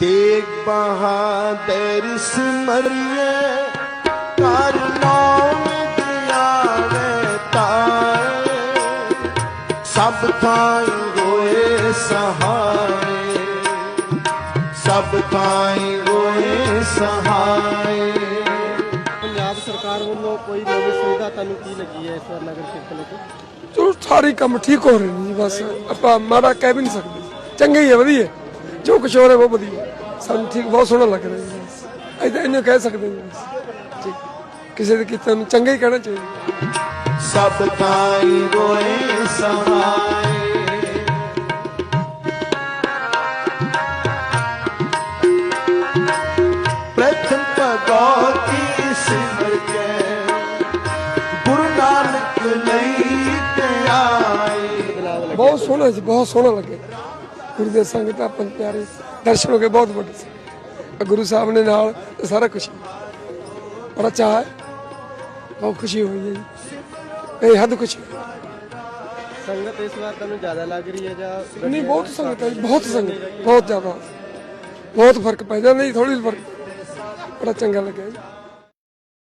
ਤੇਗ ਬਹਾਦਰ ਸਿਮਰਿਏ ਕਰ ਨਾਮ ਦਿਆਵੇ ਤਾਏ ਸਭ ਥਾਈ ਹੋਏ ਸਹਾਏ ਸਭ ਥਾਈ ਹੋਏ ਸਹਾਏ ਪੰਜਾਬ ਸਰਕਾਰ ਵੱਲੋਂ ਕੋਈ ਨਵੀਂ ਸੁਵਿਧਾ ਤੁਹਾਨੂੰ ਕੀ ਲੱਗੀ ਹੈ ਇਸ ਵਾਰ ਨਗਰ ਕੀਰਤਨ ਵਿੱਚ? ਜੋ ਸਾਰੇ ਕੰਮ ਠੀਕ ਹੋ ਰਹੇ ਨੇ ਜੀ ਬਸ ਆਪਾਂ ਮਾੜਾ ਕਹਿ ਵੀ ਨਹੀਂ ਸਕਦੇ। ਚੰਗੇ ਹੀ ਹੈ ਵਧੀਆ। ਜੋ ਕੁਛ ਹੋ ਰਿਹਾ ਬਹੁਤ ਵਧੀਆ। ਸਾਨੂੰ ਠੀਕ ਬਹੁਤ ਸੋਹਣਾ ਲੱਗ ਰਿਹਾ ਜੀ। ਐਦਾਂ ਇਹਨੂੰ ਕਹਿ ਸਕਦੇ ਠੀਕ। ਕਿਸੇ ਦੇ ਕੀਤੇ ਨੂੰ ਚੰਗਾ ਹੀ ਕਹਿਣਾ ਚਾਹੀਦਾ। ਸਭ ਥਾਈ ਹੋਏ ਸਹਾਏ ਪ੍ਰਥਮ ਭਗਵਤੀ ਸਿਮਰ ਕੇ ਗੁਰੂ ਨਾਨਕ ਲਈ ਤੇ ਆਏ। ਬਹੁਤ ਸੋਹਣਾ ਜੀ ਬਹੁਤ ਸੋਹਣਾ ਲੱਗੇ ਗੁਰੂ ਦੇ ਸੰਗਤ ਆਪਾਂ ਪਿਆਰੇ ਦਰਸ਼ਨ ਹੋ ਗਏ ਬਹੁਤ ਵੱਡੇ ਸੀ। ਗੁਰੂ ਸਾਹਿਬ ਨੇ ਨਾਲ ਸਾਰਾ ਕੁਝ ਬੜਾ ਚਾਹ ਬਹੁਤ ਖੁਸ਼ੀ ਹੋਈ ਹੈ ਜੀ। ਇਹ ਹੱਦ ਖੁਸ਼ੀ। ਸੰਗਤ ਇਸ ਵਾਰ ਤੁਹਾਨੂੰ ਜ਼ਿਆਦਾ ਲੱਗ ਰਹੀ ਹੈ ਜਾਂ ਨਹੀਂ ਬਹੁਤ ਸੰਗਤ ਹੈ ਬਹੁਤ ਸੰਗਤ ਬਹੁਤ ਜ਼ਿਆਦਾ। ਬਹੁਤ ਫ਼ਰਕ ਪੈ ਜਾਂਦਾ ਜੀ ਥੋੜੀ ਫ਼ਰਕ। ਬੜਾ ਚੰਗਾ ਲੱਗਿਆ ਜੀ।